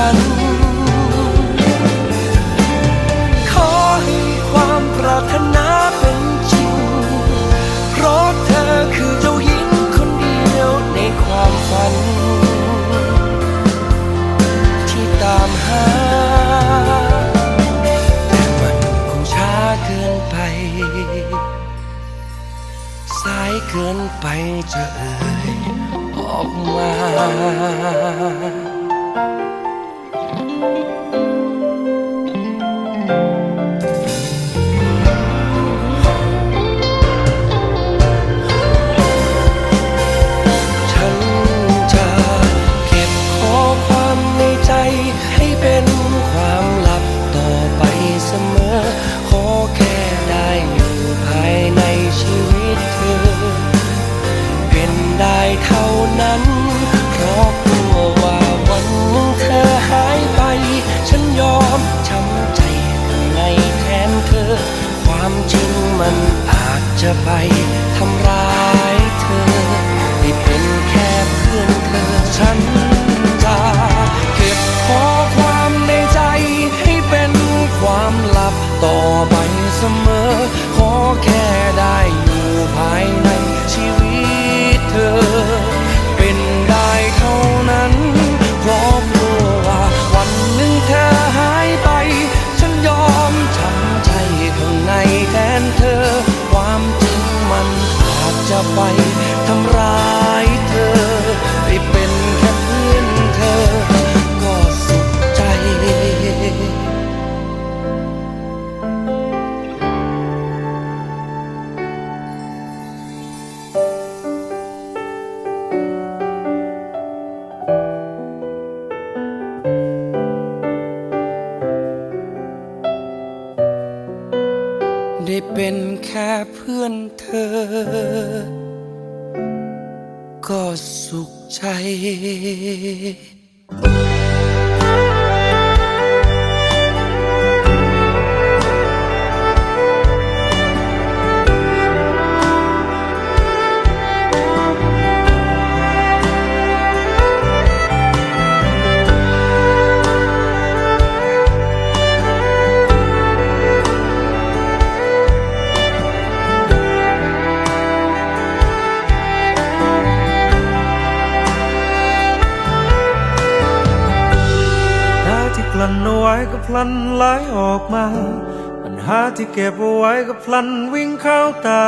ฝัน ขอให้ความปรารถนาเป็นจริง เพราะเธอคือเจ้าหญิงคนเดียวในความฝัน ที่ตามหา แต่มันคงช้าเกินไป สายเกินไปจะเอ่ยออกมา จะไปทำร้าย เธอ ก็สุขใจ ลันเอาไว้ก็พลันไหลออกมา ปัญหาที่เก็บเอาไว้ก็พลันวิ่งเข้าตา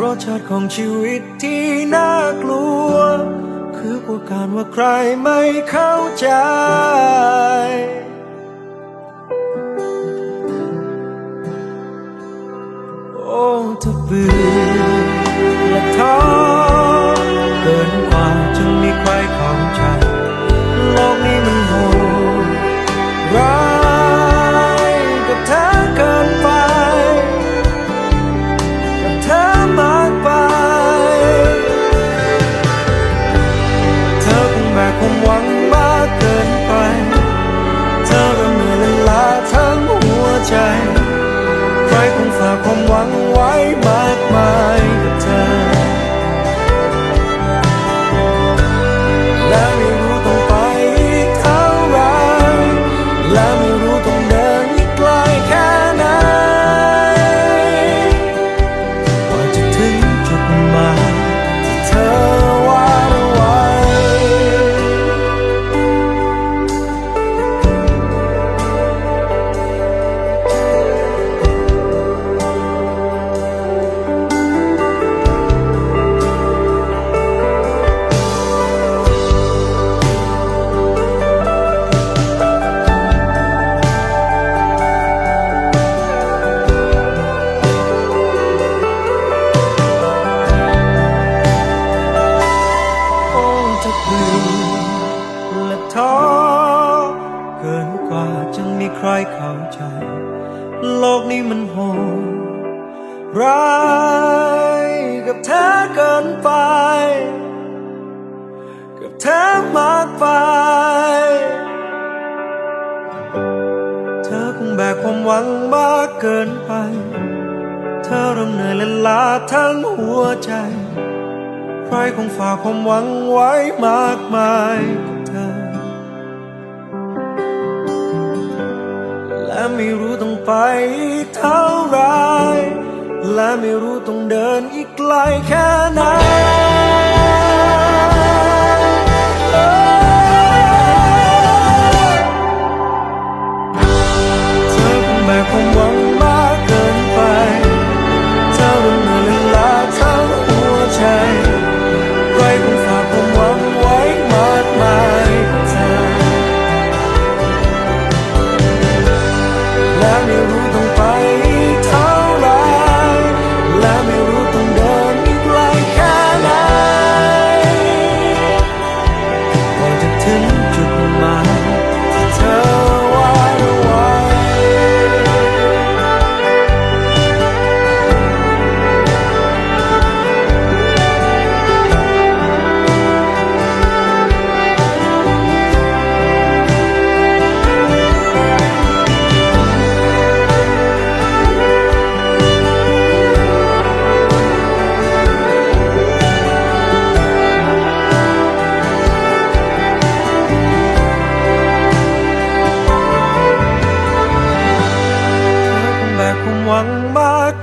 รสชาติของชีวิตที่น่ากลัว คือกลัวการว่าใครไม่เข้าใจ โอ้ถ้าเบื่อ เธอมากไป เธอคงแบกความหวังมากเกินไป เธอเริ่มเหนื่อยและล้าทั้งหัวใจ ใครคงฝากความหวังไว้มากมายกับเธอ และไม่รู้ต้องไปอีกเท่าไร และไม่รู้ต้องเดินอีกไกลแค่ไหน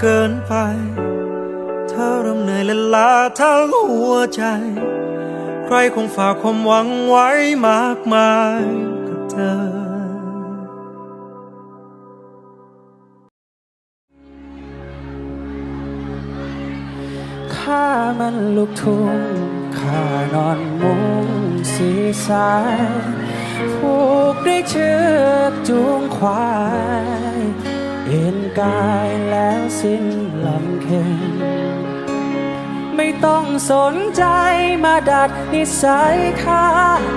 เกินไป เธอเริ่มเหนื่อยและล้าทั้งหัวใจ ใครคงฝากความหวังไว้มากมายกับเธอข้ามันลูกทุ่งข้านอนมุงสีสายผูกด้วยเชือกจูงควาย เอ็นกายแล้วสิ้นลำเค็งไม่ต้องสนใจมาดัดนิสัยข้า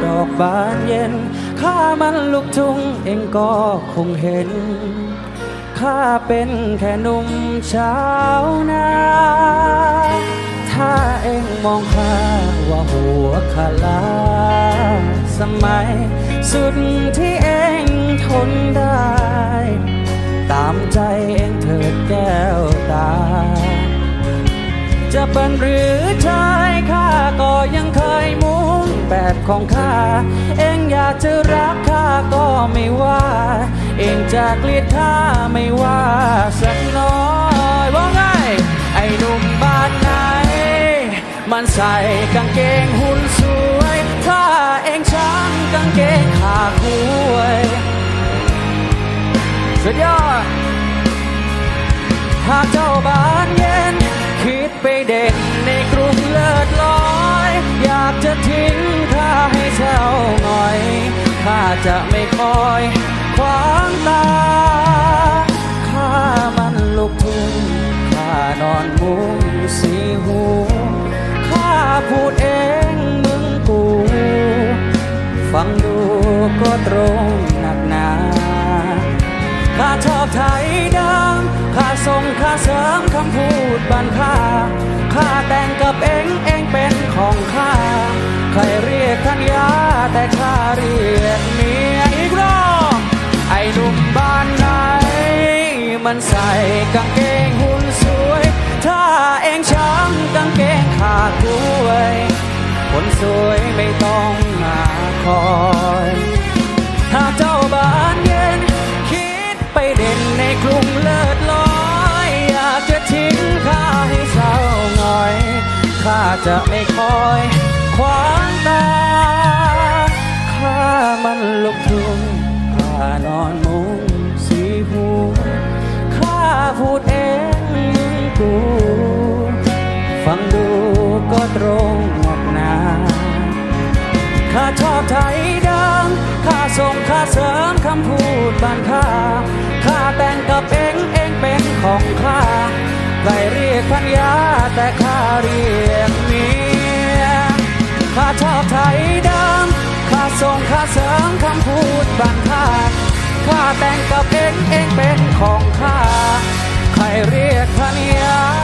ดอกบานเย็นข้ามันลูกทุ่งเองก็คงเห็นข้าเป็นแค่หนุ่มชาวนาถ้าเองมองข้าว่าหัวขลาสมัยสุดที่เองทนได้ ตามใจเองเถิดแก้วตา จะเป็นหรือชายข้าก็ยังเคยมุ่งแบบของข้า เองอยากจะรักข้าก็ไม่ว่า เองจะเกลียดข้าไม่ว่าสักน้อยว่าไง ไอ้หนุ่มบ้านไหน มันใส่กางเกงหุ่นสวย ถ้าเองช้างกางเกงขาคุย สุดยอด หากเจ้าบานเย็น คิดไปเด่นในกรุงเลิศลอย อยากจะทิ้งข้าให้เช่าหน่อยข้าจะไม่คอยขวางตาข้ามันลูกทุ่งข้านอนมุงสีหูข้าพูดเองมึงกู ฟังดูก็ตรงหนักหนา ข้าชอบไทยดังข้าส่งข้าเสริมคำพูดบันค่าข้าแต่งกับเองเองเป็นของข้า ใครเรียกทัญญาแต่ข้าเรียกเมียอีกรอบไอ้หนุ่มบ้านไหน มันใส่กางเกงหุ่นสวย ถ้าเองช้ำกางเกงขาดด้วย คนสวยไม่ต้องมาคอยถ้าเจ้าบ้านเย็นคิดไปเด่น ในกรุงเลิศลอยอยากจะทิ้งข้าให้เศร้าหน่อยข้าจะไม่คอยขวางตาข้ามันลูกทุ่งข้านอนมุงสีหูข้าพูดเองมึงกูฟังดูก็ตรงหนักหนาข้าชอบไทยดังข้าส่งข้าเสริมคำพูดบานข้า ของข้าใครเรียกพันยาแต่ข้าเรียกเมียข้าชอบไทยดังข้าส่งข้าเสริมคำพูดบางข้าข้าแต่งกับเองเองเป็นของข้าใครเรียกพันยา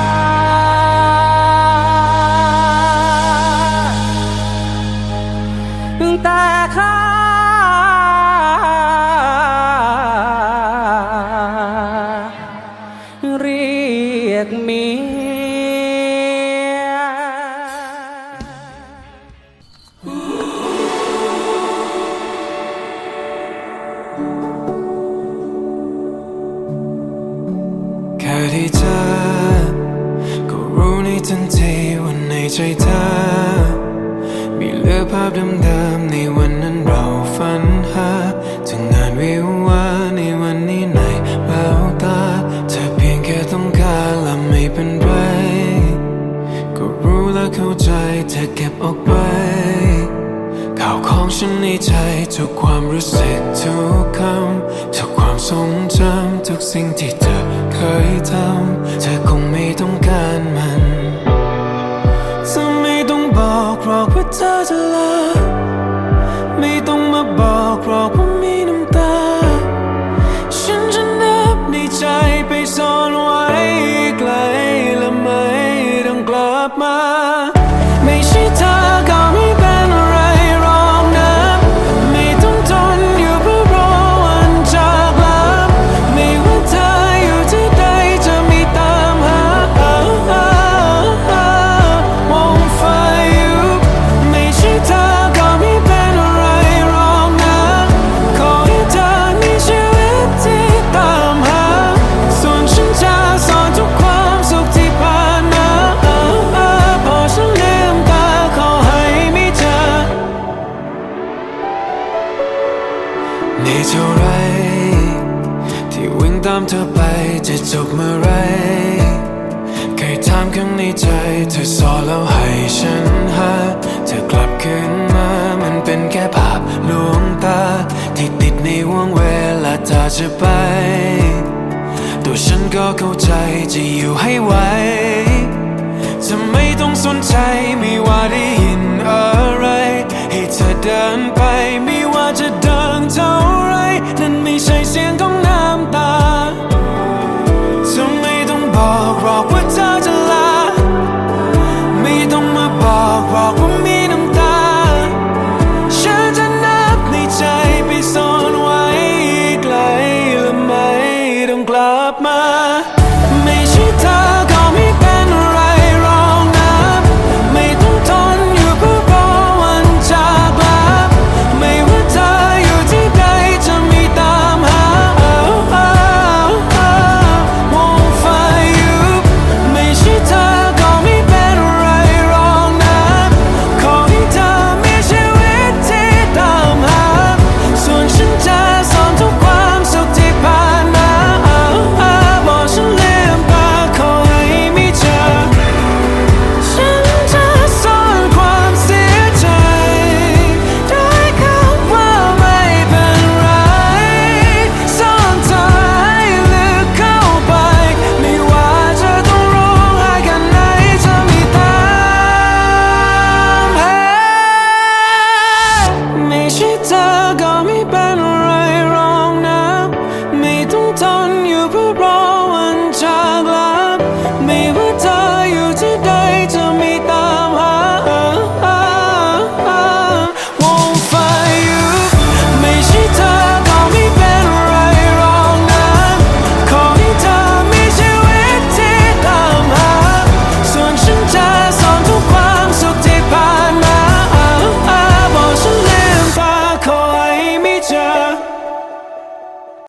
ที่เจอก็รู้ในทันทีว่าในใจเธอ มีเหลือภาพเดิมๆในวันนั้นเราฝันหาถึงงานวิวาห์ในวันนี้ในแววตา เธอเพียงแค่ต้องการและไม่เป็นไร ก็รู้และเข้าใจเธอเก็บออกไปข่าวของฉันในใจทุกความรู้สึกทุกคำทุกความทรงจำทุกสิ่งที่เธอ เคยทำเธอคงไม่ต้องการมันจะไม่ต้องบอกหรอกว่าเธอจะลา ธอสอนแล้วให้ฉันหา เธอกลับคืนมามันเป็นแค่ภาพลวงตา ที่ติดในห่วงเวลาเธอจะไป ตัวฉันก็เข้าใจจะอยู่ให้ไหวจะไม่ต้องสสนใจไม่ว่าได้ยินอะไร ให้เธอเดินไปไม่ว่าจะดังเท่าไร นั่นไม่ใช่เสียงของ